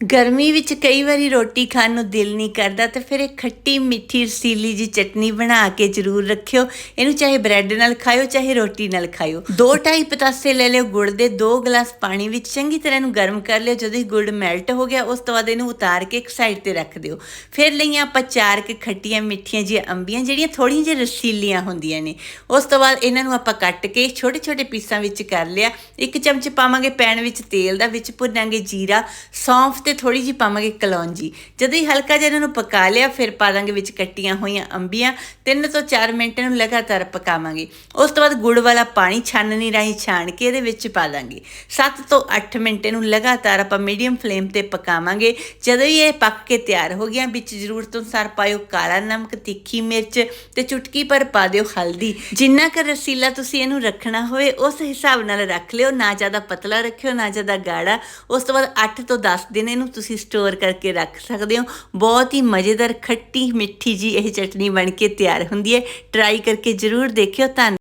ਗਰਮੀ ਵਿੱਚ ਕਈ ਵਾਰੀ ਰੋਟੀ ਖਾਣ ਨੂੰ ਦਿਲ ਨਹੀਂ ਕਰਦਾ, ਤੇ ਫਿਰ ਇਹ ਖੱਟੀ ਮਿੱਠੀ ਰਸੀਲੀ ਜੀ ਚਟਨੀ ਬਣਾ ਕੇ ਜ਼ਰੂਰ ਰੱਖਿਓ। ਇਹਨੂੰ ਚਾਹੇ ਬ੍ਰੈਡ ਨਾਲ ਖਾਓ ਚਾਹੇ ਰੋਟੀ ਨਾਲ ਖਾਓ ਦੋ ਢਾਈ ਪਤਾਸੇ ਲੈ ਲਿਓ, ਗੁੜ ਦੇ ਦੋ ਗਲਾਸ ਪਾਣੀ ਵਿੱਚ ਚੰਗੀ ਤਰ੍ਹਾਂ ਇਹਨੂੰ ਗਰਮ ਕਰ ਲਿਓ, ਜਦੋਂ ਹੀ ਗੁੜ ਮੈਲਟ ਹੋ ਗਿਆ, ਉਸ ਤੋਂ ਬਾਅਦ ਇਹਨੂੰ ਉਤਾਰ ਕੇ ਇੱਕ ਸਾਈਡ ਤੇ ਰੱਖ ਦਿਓ। ਫਿਰ ਲਈਆਂ ਆਪਾਂ ਚਾਰ ਕੁ ਖੱਟੀਆਂ ਮਿੱਠੀਆਂ ਜਿਹੀਆਂ ਅੰਬੀਆਂ, ਜਿਹੜੀਆਂ ਥੋੜੀਆਂ ਜਿਹੀਆਂ ਰਸੀਲੀਆਂ ਹੁੰਦੀਆਂ ਨੇ। ਉਸ ਤੋਂ ਬਾਅਦ ਇਹਨਾਂ ਨੂੰ ਆਪਾਂ ਕੱਟ ਕੇ ਛੋਟੇ ਛੋਟੇ ਪੀਸਾਂ ਵਿੱਚ ਕਰ ਲਿਆ। ਇੱਕ ਚਮਚ ਪਾਵਾਂਗੇ ਪੈਨ ਵਿੱਚ ਤੇਲ ਦਾ, ਵਿੱਚ ਭੁੰਨਾਂਗੇ ਜੀਰਾ, ਸੌਂਫ ਤੇ ਥੋੜੀ ਜਿਹੀ ਪਾਵਾਂਗੇ ਕਲੌਂਜੀ ਜਦੋਂ ਹੀ ਹਲਕਾ ਜਿਹਾ ਇਹਨਾਂ ਨੂੰ ਪਕਾ ਲਿਆ, ਫਿਰ ਪਾ ਦਾਂਗੇ ਵਿੱਚ ਕੱਟੀਆਂ ਹੋਈਆਂ ਅੰਬੀਆਂ। 3 ਤੋਂ 4 ਮਿੰਟ ਨੂੰ ਲਗਾਤਾਰ ਪਕਾਵਾਂਗੇ। ਉਸ ਤੋਂ ਬਾਅਦ ਗੁੜ ਵਾਲਾ ਪਾਣੀ ਛਾਨਣੀ ਰਾਹੀਂ ਛਾਣ ਕੇ ਇਹਦੇ ਵਿੱਚ ਪਾ ਦਾਂਗੇ। 7 ਤੋਂ 8 ਮਿੰਟ ਇਹਨੂੰ ਲਗਾਤਾਰ ਆਪਾਂ ਮੀਡੀਅਮ ਫਲੇਮ ਤੇ ਪਕਾਵਾਂਗੇ। ਜਦੋਂ ਹੀ ਇਹ ਪੱਕ ਕੇ ਤਿਆਰ ਹੋ ਗਿਆ ਵਿੱਚ ਜ਼ਰੂਰਤ ਅਨੁਸਾਰ ਪਾਇਓ ਕਾਲਾ ਨਮਕ, ਤਿੱਖੀ ਮਿਰਚ ਤੇ ਚੁਟਕੀ ਪਰ ਪਾ ਦਿਓ ਹਲਦੀ। ਜਿੰਨਾ ਕੁ ਰਸੀਲਾ ਤੁਸੀਂ ਇਹਨੂੰ ਰੱਖਣਾ ਹੋਵੇ, ਉਸ ਹਿਸਾਬ ਨਾਲ ਰੱਖ ਲਿਓ। ਨਾ ਜ਼ਿਆਦਾ ਪਤਲਾ ਰੱਖਿਓ, ਨਾ ਜ਼ਿਆਦਾ ਗਾੜਾ। ਉਸ ਤੋਂ ਬਾਅਦ 8 ਤੋਂ 10 ਦਿਨ ਇਹਨੂੰ ਤੁਸੀਂ ਸਟੋਰ ਕਰਕੇ ਰੱਖ ਸਕਦੇ ਹੋ। ਬਹੁਤ ਹੀ ਮਜ਼ੇਦਾਰ ਖੱਟੀ ਮਿੱਠੀ ਜੀ ਇਹ ਚਟਨੀ ਬਣ ਕੇ ਤਿਆਰ ਹੁੰਦੀ ਹੈ। ਟਰਾਈ ਕਰਕੇ ਜ਼ਰੂਰ ਦੇਖਿਓ। ਧੰਨ